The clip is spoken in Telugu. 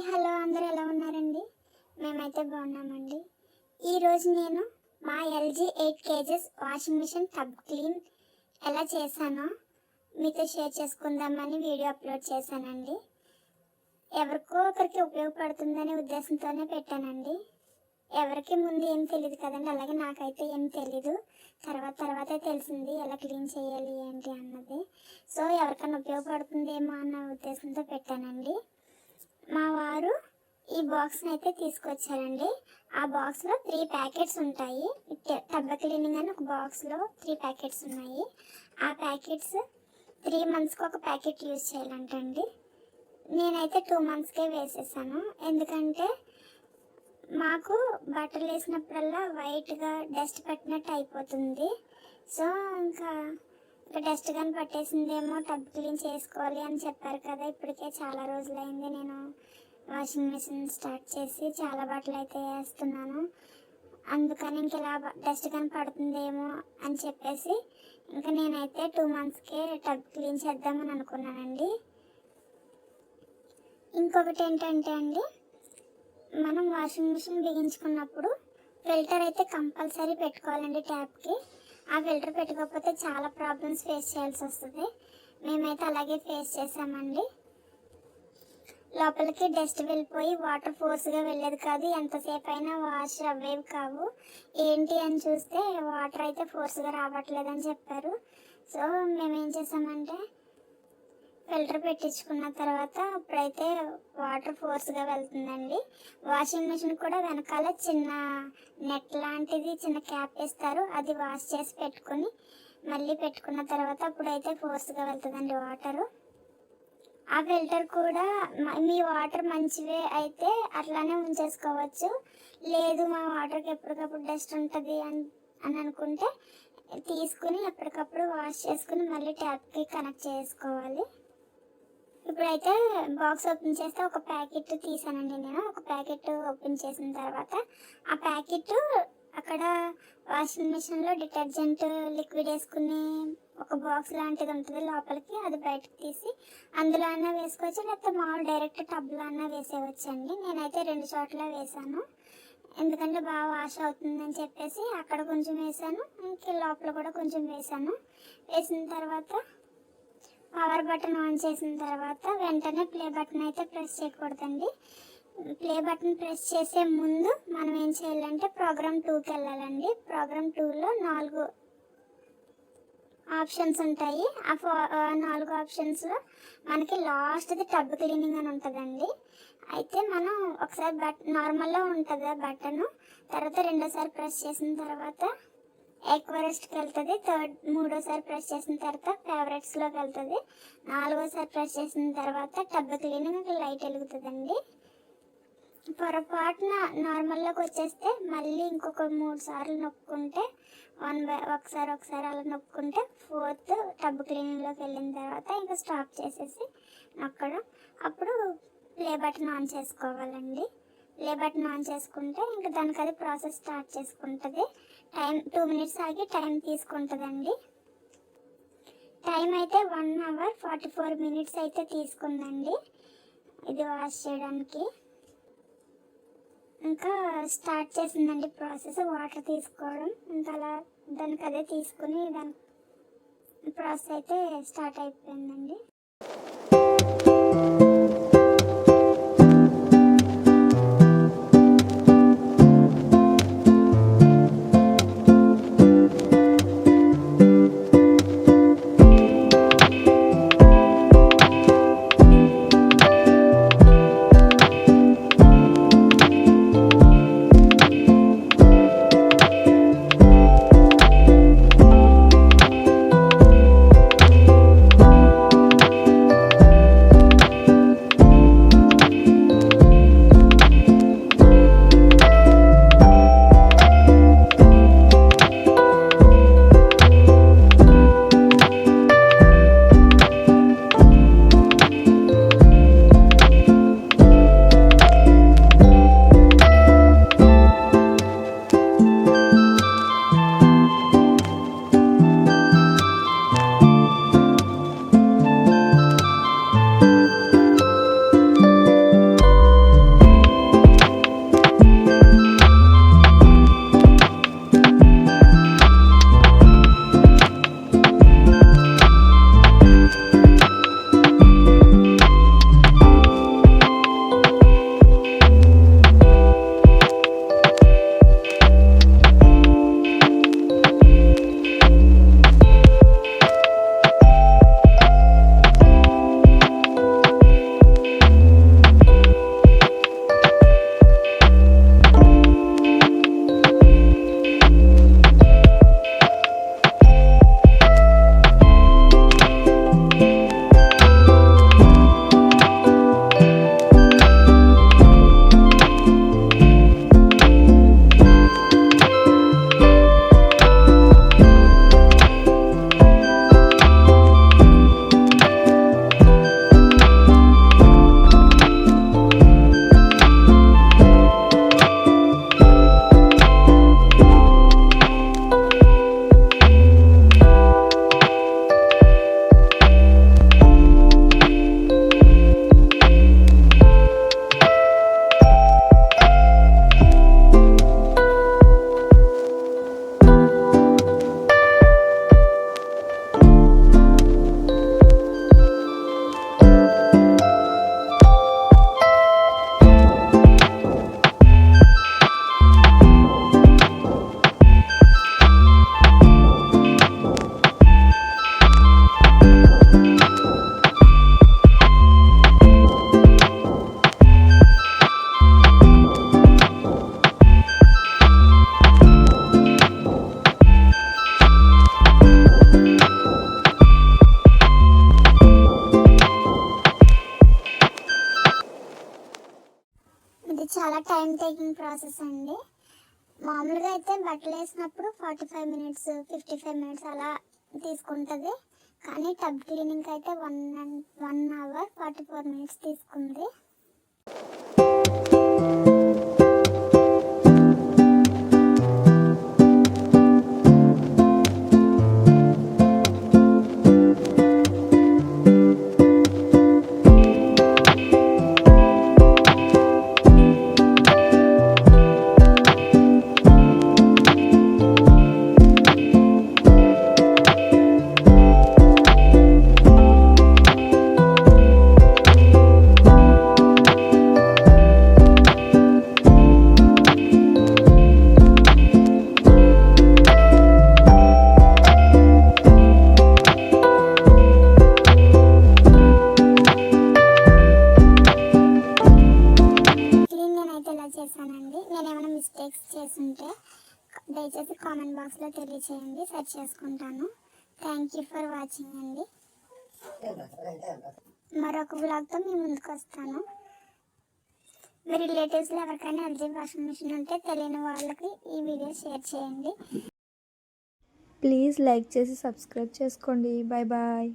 హాయ్ హలో అందరూ ఎలా ఉన్నారండి? మేమైతే బాగున్నామండి. ఈరోజు నేను మా LG eight kgs washing machine tub clean ఎలా చేశానో మీతో షేర్ చేసుకుందామని వీడియో అప్లోడ్ చేశానండి. ఎవరికో ఒకరికి ఉపయోగపడుతుందనే ఉద్దేశంతోనే పెట్టానండి. ఎవరికి ముందు ఏం తెలియదు కదండి అలాగే నాకైతే ఏం తెలీదు. తర్వాత తర్వాతే తెలిసింది ఎలా క్లీన్ చేయాలి ఏంటి అన్నది. సో ఎవరికైనా ఉపయోగపడుతుందేమో అన్న ఉద్దేశంతో పెట్టానండి. మా వారు ఈ బాక్స్ని అయితే తీసుకొచ్చారండి. ఆ బాక్స్లో త్రీ ప్యాకెట్స్ ఉంటాయి. ట- టబ్బ క్లీనింగ్ అని ఒక బాక్స్లో త్రీ ప్యాకెట్స్ ఉన్నాయి. ఆ ప్యాకెట్స్ త్రీ మంత్స్కి ఒక ప్యాకెట్ యూజ్ చేయాలంటండి. నేనైతే టూ మంత్స్కే వేసేసాను. ఎందుకంటే మాకు బట్టలు వేసినప్పుడల్లా వైట్గా డస్ట్ పట్టినట్టు అయిపోతుంది. సో ఇంకా ఇప్పుడు డస్ట్ కానీ పట్టేసిందేమో టబ్ క్లీన్ చేసుకోవాలి అని చెప్పారు కదా ఇప్పటికే చాలా రోజులైంది నేను వాషింగ్ మిషన్ స్టార్ట్ చేసి చాలా బట్టలు అయితే వేస్తున్నాను. అందుకని ఇంక ఇలా డస్ట్ కానీ పడుతుందేమో అని చెప్పేసి ఇంకా నేనైతే టూ మంత్స్కే టబ్ క్లీన్ చేద్దామని అనుకున్నానండి. ఇంకొకటి ఏంటంటే అండి మనం వాషింగ్ మిషన్ బిగించుకున్నప్పుడు ఫిల్టర్ అయితే కంపల్సరీ పెట్టుకోవాలండి ట్యాప్కి ఆ ఫిల్టర్ పెట్టుకోకపోతే చాలా ప్రాబ్లమ్స్ ఫేస్ చేయాల్సి వస్తుంది. మేమైతే అలాగే ఫేస్ చేసామండి. లోపలికి డస్ట్ వెళ్ళిపోయి వాటర్ ఫోర్స్గా వెళ్ళేది కాదు. ఎంతసేపు అయినా వాష్ అవ్వేవి కావు. ఏంటి అని చూస్తే వాటర్ అయితే ఫోర్స్గా రావట్లేదని చెప్పారు. సో మేము ఏం చేసామంటే ఫిల్టర్ పెట్టించుకున్న తర్వాత అప్పుడైతే వాటర్ ఫోర్స్గా వెళ్తుందండి. వాషింగ్ మిషన్ కూడా వెనకాల చిన్న నెట్ లాంటిది చిన్న క్యాప్ వేస్తారు. అది వాష్ చేసి పెట్టుకుని మళ్ళీ పెట్టుకున్న తర్వాత అప్పుడైతే ఫోర్స్గా వెళ్తుందండి వాటరు. ఆ ఫిల్టర్ కూడా మీ వాటర్ మంచివే అయితే అట్లానే ఉంచేసుకోవచ్చు. లేదు మా వాటర్కి ఎప్పటికప్పుడు డస్ట్ ఉంటుంది అని అని అనుకుంటే తీసుకుని ఎప్పటికప్పుడు వాష్ చేసుకుని మళ్ళీ ట్యాప్కి కనెక్ట్ చేసుకోవాలి. ఇప్పుడైతే బాక్స్ ఓపెన్ చేస్తే ఒక ప్యాకెట్ తీసానండి నేను. ఒక ప్యాకెట్ ఓపెన్ చేసిన తర్వాత ఆ ప్యాకెట్ అక్కడ వాషింగ్ మిషన్లో డిటర్జెంట్ లిక్విడ్ వేసుకునే ఒక బాక్స్ లాంటిది ఉంటుంది లోపలికి. అది బయటకు తీసి అందులో అన్నా వేసుకోవచ్చు లేకపోతే మామూలు డైరెక్ట్ టబ్లో అన్నా వేసేవచ్చండి. నేనైతే రెండు చోట్ల వేసాను. ఎందుకంటే బాగా వాష్ అవుతుందని చెప్పేసి అక్కడ కొంచెం వేసాను. ఇంక లోపల కూడా కొంచెం వేసాను. వేసిన తర్వాత పవర్ బటన్ ఆన్ చేసిన తర్వాత వెంటనే ప్లే బటన్ అయితే ప్రెస్ చేయకూడదండి. ప్లే బటన్ ప్రెస్ చేసే ముందు మనం ఏం చేయాలంటే ప్రోగ్రామ్ టూకి వెళ్ళాలండి. ప్రోగ్రామ్ టూలో నాలుగు ఆప్షన్స్ ఉంటాయి. ఆ ఫో నాలుగు ఆప్షన్స్లో మనకి లాస్ట్ది టబ్ క్లీనింగ్ అని ఉంటుందండి. అయితే మనం ఒకసారి బట్ నార్మల్లో ఉంటుంది ఆ తర్వాత రెండోసారి ప్రెస్ చేసిన తర్వాత ఎక్వరెస్ట్కి వెళ్తుంది. థర్డ్ మూడోసారి ప్రెస్ చేసిన తర్వాత ఫేవరెట్స్లోకి వెళ్తుంది. నాలుగోసారి ప్రెస్ చేసిన తర్వాత టబ్ క్లీనింగ్ లైట్ వెలుగుతుందండి. పొరపాటున నార్మల్లోకి వచ్చేస్తే మళ్ళీ ఇంకొక మూడు సార్లు నొక్కుంటే వన్ బై ఒకసారి ఒకసారి అలా నొక్కుంటే ఫోర్త్ టబ్ క్లీనింగ్లోకి వెళ్ళిన తర్వాత ఇంకా స్టాప్ చేసేసి నొక్కడం. అప్పుడు ప్లే బటన్ ఆన్ చేసుకోవాలండి. ప్లే బటన్ ఆన్ చేసుకుంటే ఇంకా దానికి అది ప్రాసెస్ స్టార్ట్ చేసుకుంటుంది. టైం టూ మినిట్స్ ఆగి టైం తీసుకుంటుందండి. టైం అయితే one hour forty four minutes అయితే తీసుకుందండి. ఇది వాష్ చేయడానికి. ఇంకా స్టార్ట్ చేసిందండి ప్రాసెస్ వాటర్ తీసుకోవడం. ఇంకా అలా దానికి అదే తీసుకుని దాని ప్రాసెస్ అయితే స్టార్ట్ అయిపోయిందండి. టైం టేకింగ్ ప్రాసెస్ అండి. మామూలుగా అయితే బట్టలు వేసినప్పుడు forty five minutes fifty five minutes అలా తీసుకుంటుంది. కానీ టబ్ క్లీనింగ్ అయితే one one hour forty four minutes తీసుకుంది. దయచేసి కామెంట్ బాక్స్లో తెలియచేయండి. సెర్చ్ చేసుకుంటాను. థ్యాంక్ యూ ఫర్ వాచింగ్ అండి. మరొక బ్లాగ్తో మీ ముందుకు వస్తాను. మీ రిలేటివ్స్లో ఎవరికైనా ఎల్జీ వాషింగ్ మిషన్ ఉంటే తెలియని వాళ్ళకి ఈ వీడియో షేర్ చేయండి. ప్లీజ్ లైక్ చేసి సబ్స్క్రైబ్ చేసుకోండి. Bye bye